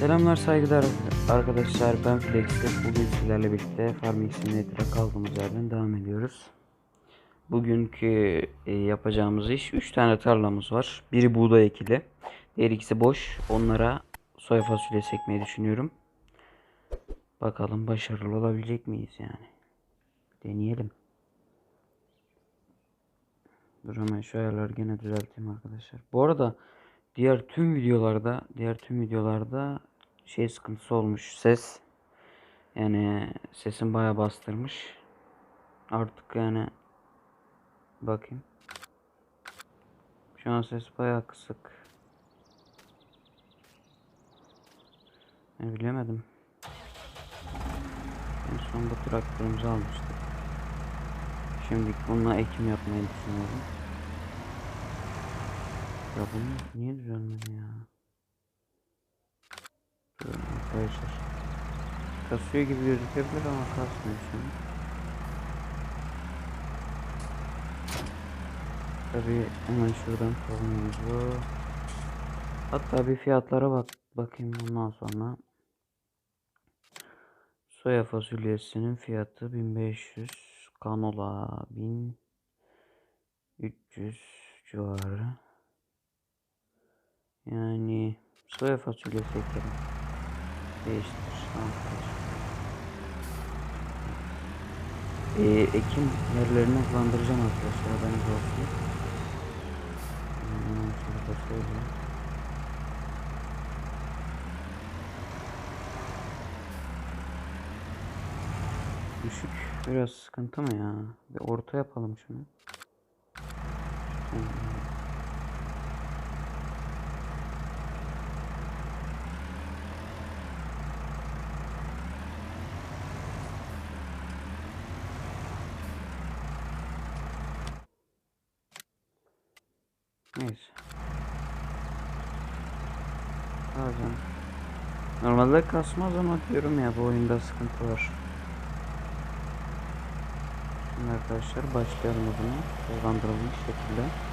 Selamlar saygılar arkadaşlar ben Flex'te bugün sizlerle birlikte Farming Simulator'a kaldığımız yerden devam ediyoruz. Bugünkü e, yapacağımız iş 3 tane tarlamız var. Biri buğday ekili, diğer ikisi boş. Onlara soya fasulyesi ekmeyi düşünüyorum. Bakalım başarılı olabilecek miyiz yani. Deneyelim. Dur hemen şu ayarları gene düzelteyim arkadaşlar. Bu arada diğer tüm videolarda diğer tüm videolarda şey sıkıntısı olmuş ses. Yani sesim baya bastırmış. Artık yani bakayım. Şu an ses baya kısık. Ne bilemedim. En son bu traktörümüzü almıştık. Şimdi bununla ekim yapmayı düşünüyorum. Ya bunu niye düzelmedi ya arkadaşlar. Kasıyor gibi gözükebilir ama kasmıyor an. Tabii hemen şuradan bu. Hatta bir fiyatlara bak bakayım ondan sonra. Soya fasulyesinin fiyatı 1500, kanola 1300 civarı. Yani soya fasulyesi ekelim. Değiştir. Ee, ekim yerlerini hızlandıracağım arkadaşlar. Haberiniz olsun. Düşük biraz sıkıntı mı ya? Bir orta yapalım şunu. Neyse. Bazen. Normalde kasmaz ama diyorum ya bu oyunda sıkıntı var. Şimdi arkadaşlar başlayalım o zaman. Hızlandırılmış şekilde.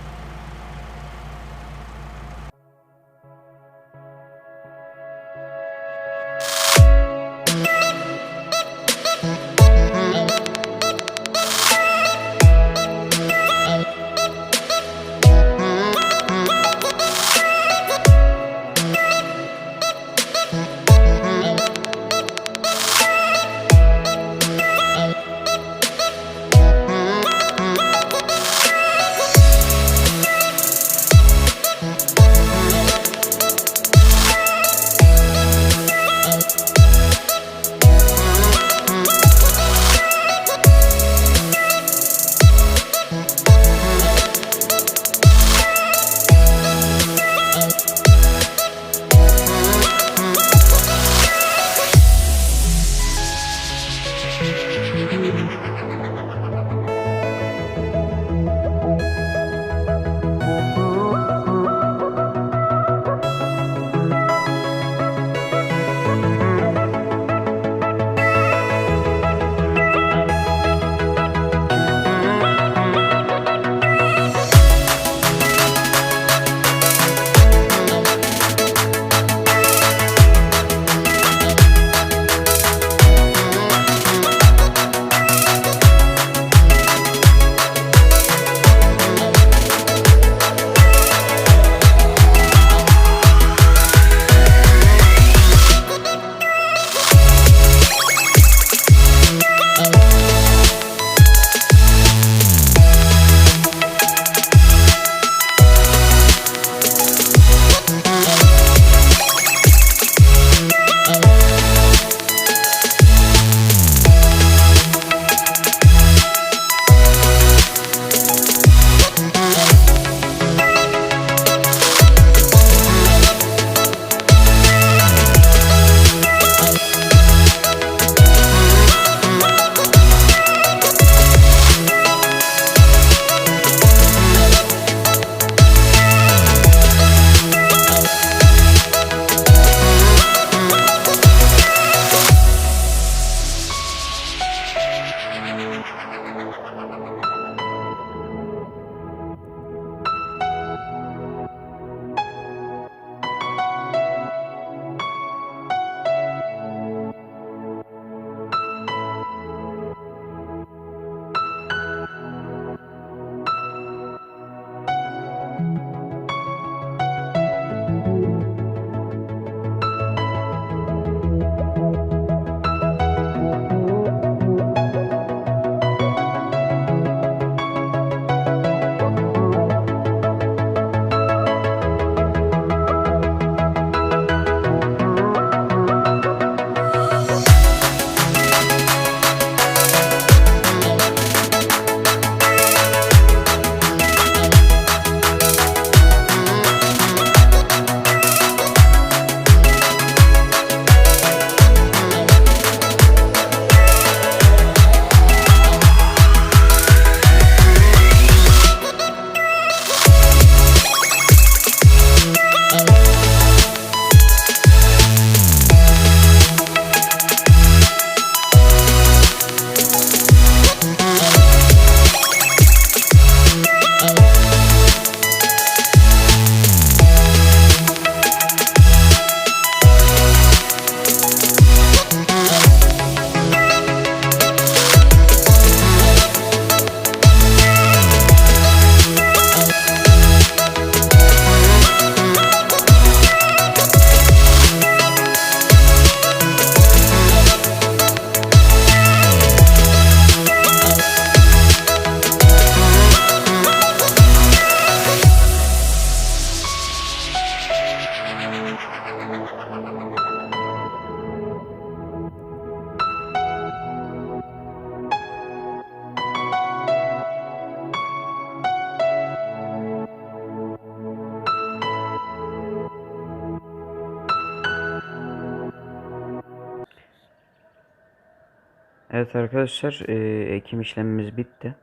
Evet arkadaşlar e, ekim işlemimiz bitti.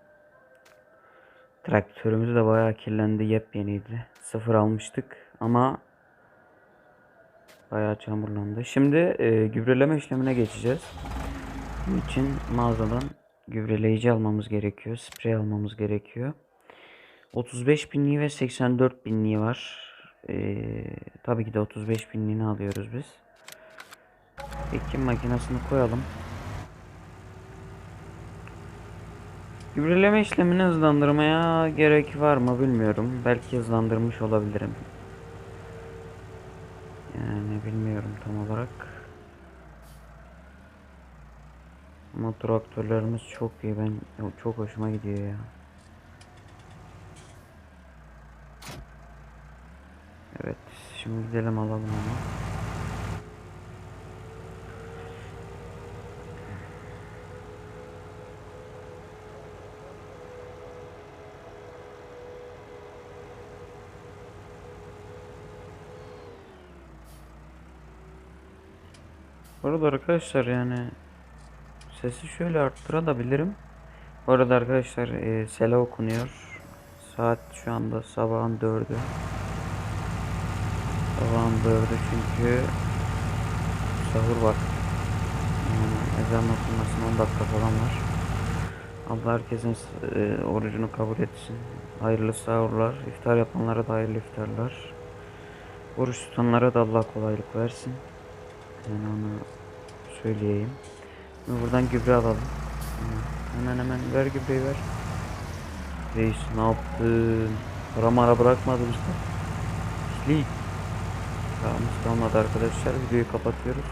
Traktörümüz de bayağı kirlendi yepyeniydi. Sıfır almıştık ama bayağı çamurlandı. Şimdi e, gübreleme işlemine geçeceğiz. Bunun için mağazadan gübreleyici almamız gerekiyor. Sprey almamız gerekiyor. 35 binliği ve 84 binliği var. Ee, tabii ki de 35 binliğini alıyoruz biz. Ekim makinesini koyalım. Gübreleme işlemini hızlandırmaya gerek var mı bilmiyorum. Belki hızlandırmış olabilirim. Yani bilmiyorum tam olarak. Ama traktörlerimiz çok iyi. Ben çok hoşuma gidiyor ya. Evet, şimdi gidelim alalım onu. Arada arkadaşlar yani sesi şöyle arttırabilirim. Bu arada arkadaşlar e, sela okunuyor. Saat şu anda sabahın dördü. Sabahın dördü çünkü sahur vakti. Yani ezan okunmasına 10 dakika falan var. Allah herkesin e, orucunu kabul etsin. Hayırlı sahurlar. İftar yapanlara da hayırlı iftarlar. Oruç tutanlara da Allah kolaylık versin. Yani onu söyleyeyim. Şimdi buradan gübre alalım. Hemen hemen ver gübreyi ver. Reis ne yaptın? Para mara bırakmadı bizde. Pislik. Paramız kalmadı arkadaşlar. Videoyu kapatıyoruz.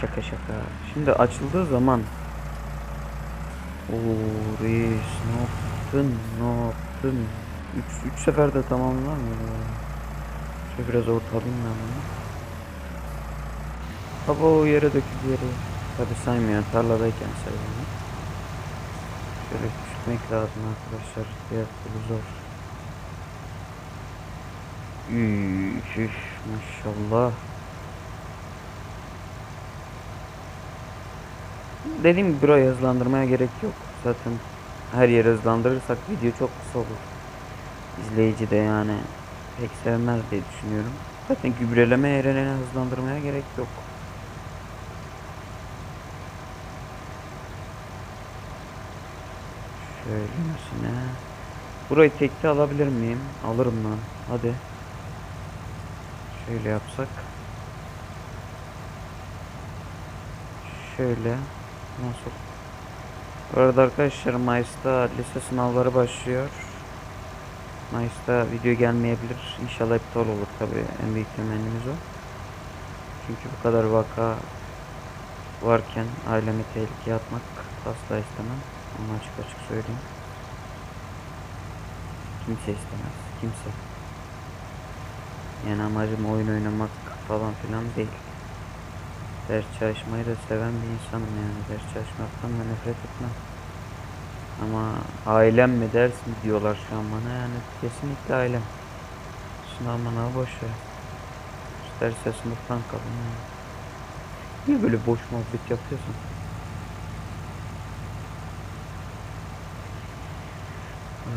Şaka şaka. Şimdi açıldığı zaman Oo reis ne yaptın? Ne yaptın? 3 3 seferde tamamlar mı? Şöyle biraz ortalayayım ben bunu. Baba o yere döküldü yere. Tabi saymıyor tarladayken sayıyor. Şöyle küçültmek lazım arkadaşlar. Diğer türlü zor. Üf, maşallah. Dediğim gibi burayı hızlandırmaya gerek yok. Zaten her yeri hızlandırırsak video çok kısa olur. İzleyici de yani pek sevmez diye düşünüyorum. Zaten gübreleme yerini hızlandırmaya gerek yok. Şöyle Burayı tekte alabilir miyim? Alırım lan. Hadi. Şöyle yapsak. Şöyle. Nasıl? Bu arada arkadaşlar Mayıs'ta lise sınavları başlıyor. Mayıs'ta video gelmeyebilir. İnşallah iptal olur tabi. En büyük temennimiz o. Çünkü bu kadar vaka varken ailemi tehlikeye atmak asla istemem. Onu açık açık söyleyeyim. Kimse istemez. Kimse. Yani amacım oyun oynamak falan filan değil. Ders çalışmayı da seven bir insanım yani. Ders çalışmaktan da nefret etmem. Ama ailem mi ders mi diyorlar şu an bana yani kesinlikle ailem. Sınav bana boş ver. İsterse sınıftan kalın yani. Niye böyle boş muhabbet yapıyorsun?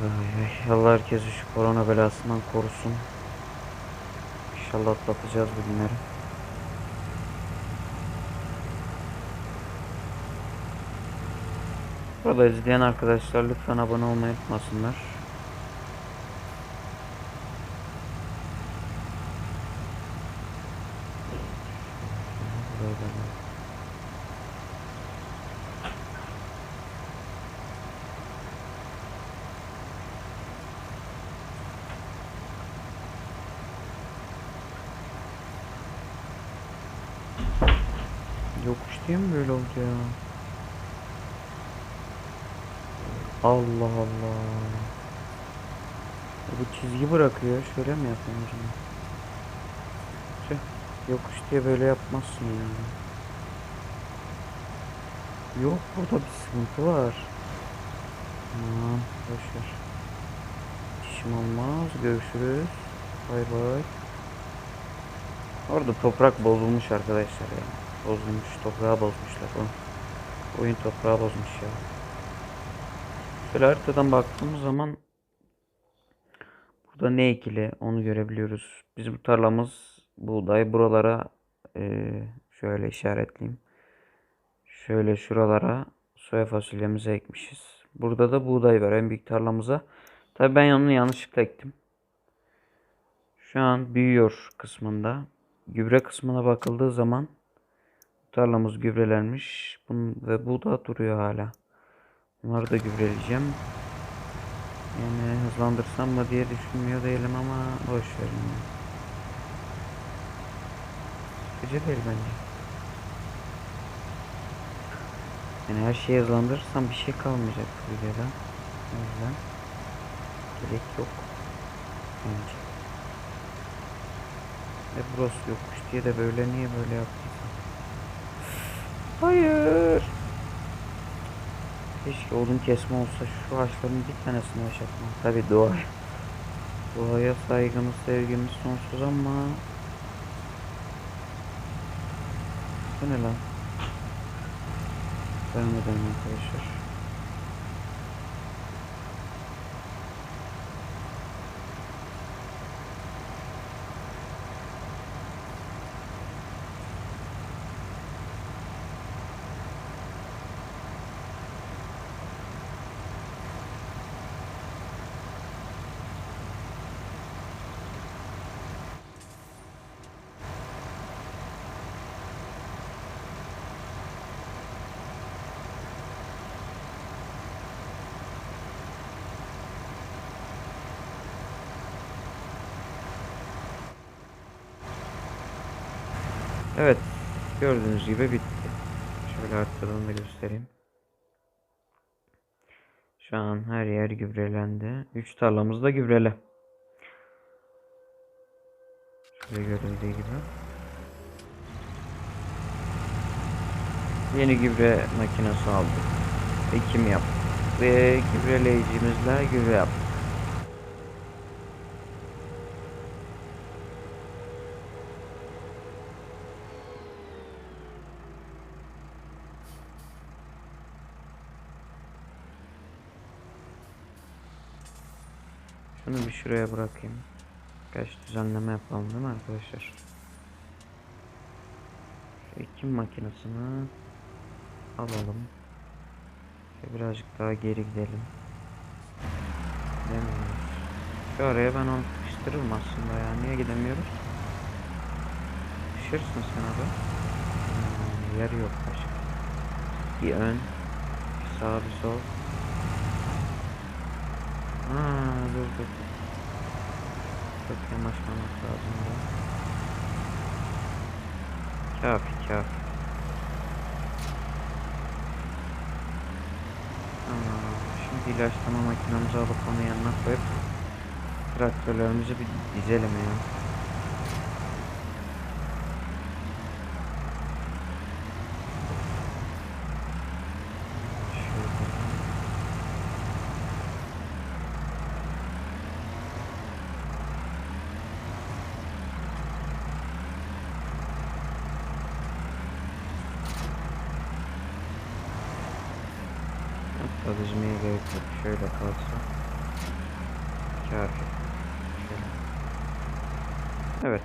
Ay, Allah herkesi şu korona belasından korusun. İnşallah atlatacağız bu günleri. Burada izleyen arkadaşlar lütfen abone olmayı unutmasınlar. Yokuş diye mi böyle oldu ya? Allah. Bu çizgi bırakıyor. Şöyle mi yapayım acaba? Tüh. Yokuş diye böyle yapmazsın yani. Yok burada bir sıkıntı var. Aman boşver. İşim olmaz. Görüşürüz. Bay bay. Orada toprak bozulmuş arkadaşlar ya. Bozulmuş. Toprağı bozmuşlar. Oyun toprağı bozmuş ya. Şöyle haritadan baktığımız zaman burada ne ekili onu görebiliyoruz. Biz bu tarlamız buğday buralara eee, şöyle işaretleyeyim. Şöyle şuralara soya fasulyemizi ekmişiz. Burada da buğday var en büyük tarlamıza. Tabii ben onu yanlışlıkla ektim. Şu an büyüyor kısmında. Gübre kısmına bakıldığı zaman tarlamız gübrelenmiş. Bunun, ve bu da duruyor hala. Bunları da gübreleyeceğim. Yani hızlandırsam mı diye düşünmüyor değilim ama boş verin. Sıkıcı değil bence. Yani her şeyi hızlandırırsam bir şey kalmayacak bu videoda. O yüzden gerek yok. Bence. Ve burası yokmuş diye de böyle niye böyle yaptıysam. Hayır. Keşke odun kesme olsa şu ağaçların bir tanesini yaşatmam. Tabi doğa. Doğaya saygımız, sevgimiz sonsuz ama... Bu ne lan? Devam edelim arkadaşlar. Evet. Gördüğünüz gibi bitti. Şöyle arkadan da göstereyim. Şu an her yer gübrelendi. 3 tarlamız da gübrele. Şöyle görüldüğü gibi. Yeni gübre makinesi aldık. Ekim yaptık. Ve gübreleyicimizle gübre yaptık. Şunu bir şuraya bırakayım. Kaç düzenleme yapalım değil mi arkadaşlar? Şu ekim makinesini alalım. Şöyle birazcık daha geri gidelim. Gidemiyoruz. Şu araya ben onu sıkıştırırım aslında ya. Niye gidemiyoruz? Düşersin sen abi. Hmm, yer yok başka. Bir ön, bir sağ, bir sol. Aa, dur dur. Çok yanaşmamak lazım ya. Kafi kafi. Şimdi ilaçlama makinamızı alıp onu yanına koyup traktörlerimizi bir dizelim ya. Şöyle. Hatta dizmeye gerek yok. Şöyle kalsa. Evet.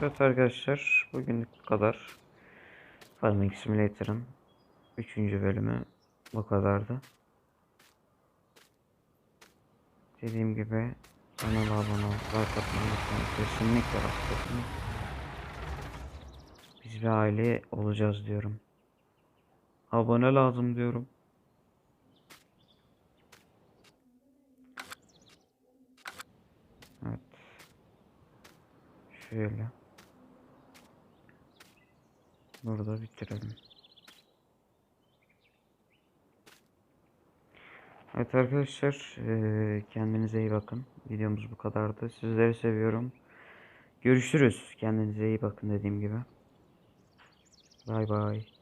Evet arkadaşlar. Bugünlük bu kadar. Farming Simulator'ın 3. bölümü bu kadardı. Dediğim gibi kanala abone ol, like atmayı. Kesinlikle kesinlikle. Biz bir aile olacağız diyorum. Abone lazım diyorum. Şöyle. Burada bitirelim. Evet arkadaşlar eee, kendinize iyi bakın. Videomuz bu kadardı. Sizleri seviyorum. Görüşürüz. Kendinize iyi bakın dediğim gibi. Bay bay.